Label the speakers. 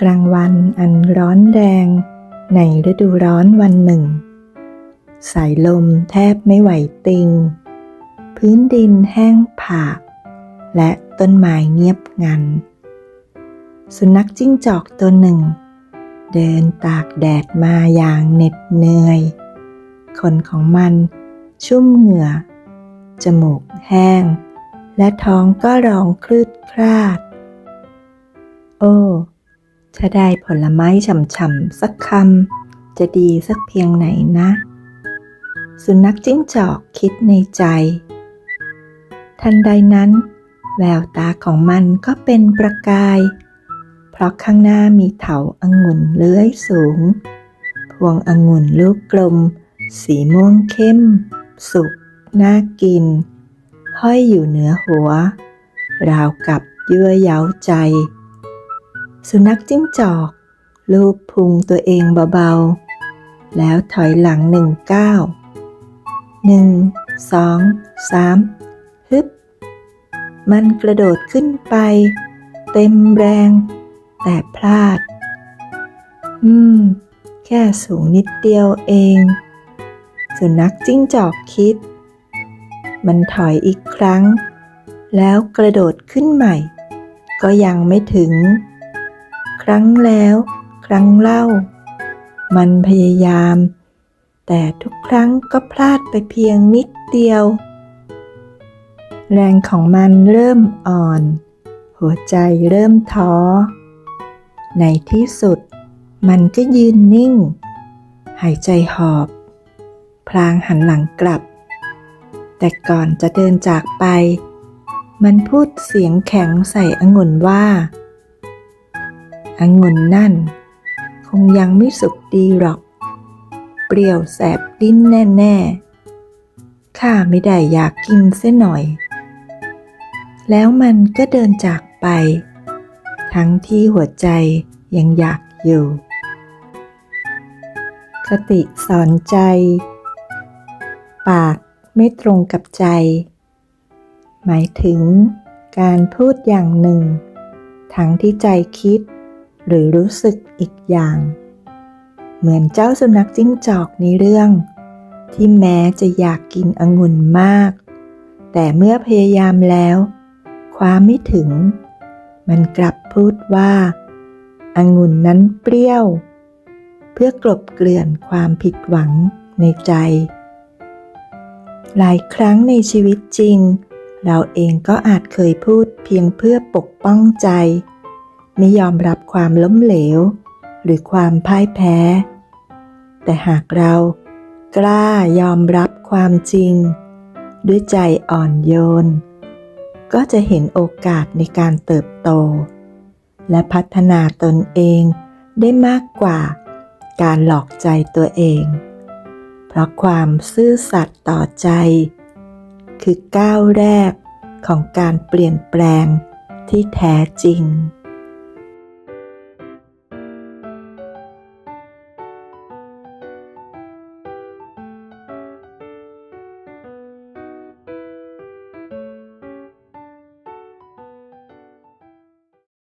Speaker 1: กลางวันอันร้อนแรง ในฤดูร้อนวันหนึ่ง สายลมแทบไม่ไหวติง พื้นดินแห้งผาก และต้นไม้เงียบงัน สุนัขจิ้งจอกตัวหนึ่ง เดินตากแดดมาอย่างเหน็ดเหนื่อยขนของมันชุ่มเหงื่อ จมูกแห้ง และท้องก็ร้องคลืดคลาด โอ้ ถ้าได้ผลไม้ฉ่ำๆสักคำจะดีสักเพียงไหนนะ สุนัขจิ้งจอกคิดในใจ ทันใดนั้น แววตาของมันก็เป็นประกาย เพราะข้างหน้ามีเถาองุ่นเลื้อยสูง พวงองุ่นลูกกลม สีม่วงเข้ม สุกน่ากิน ห้อยอยู่เหนือหัว ราวกับยั่วเย้าใจ สุนัขจิ้งจอกลูบพุงตัวเองเบาๆ แล้วถอยหลังหนึ่งก้าวหนึ่งสองสามฮึบ มันกระโดดขึ้นไป เต็มแรง แต่พลาด อืม แค่สูงนิดเดียวเอง สุนัขจิ้งจอกคิด มันถอยอีกครั้ง แล้วกระโดดขึ้นใหม่ ก็ยังไม่ถึง ครั้งแล้ว ครั้งเล่า มันพยายาม แต่ทุกครั้งก็พลาดไปเพียงนิดเดียว แรงของมันเริ่มอ่อน หัวใจเริ่มท้อ ในที่สุด มันก็ยืนนิ่ง หายใจหอบ พลางหันหลังกลับ แต่ก่อนจะเดินจากไป มันพูดเสียงแข็งใส่องุ่นว่า องุ่นนั่น คงยังไม่สุกดีหรอก เปรี้ยวแสบดิ้นแน่ ๆ ข้าไม่ได้อยากกินเส้นหน่อย แล้วมันก็เดินจากไป ทั้งที่หัวใจยังอยากอยู่ คติสอนใจ ปากไม่ตรงกับใจ หมายถึงการพูดอย่างหนึ่ง ทั้งที่ใจคิด หรือรู้สึกอีกอย่าง เหมือนเจ้าสุนัขจิ้งจอกในเรื่อง ที่แม้จะอยากกินองุ่นมาก แต่เมื่อพยายามแล้วคว้าไม่ถึง มันกลับพูดว่าองุ่นนั้นเปรี้ยว เพื่อกลบเกลื่อนความผิดหวังในใจ หลายครั้งในชีวิตจริง เราเองก็อาจเคยพูดเพียงเพื่อปกป้องใจ ไม่ยอมรับความล้มเหลว หรือความพ่ายแพ้ แต่หากเรากล้ายอมรับความจริง ด้วยใจอ่อนโยน ก็จะเห็นโอกาสในการเติบโต และพัฒนาตนเองได้มากกว่าการหลอกใจตัวเอง เพราะความซื่อสัตย์ต่อใจ คือก้าวแรกของการเปลี่ยนแปลงที่แท้จริง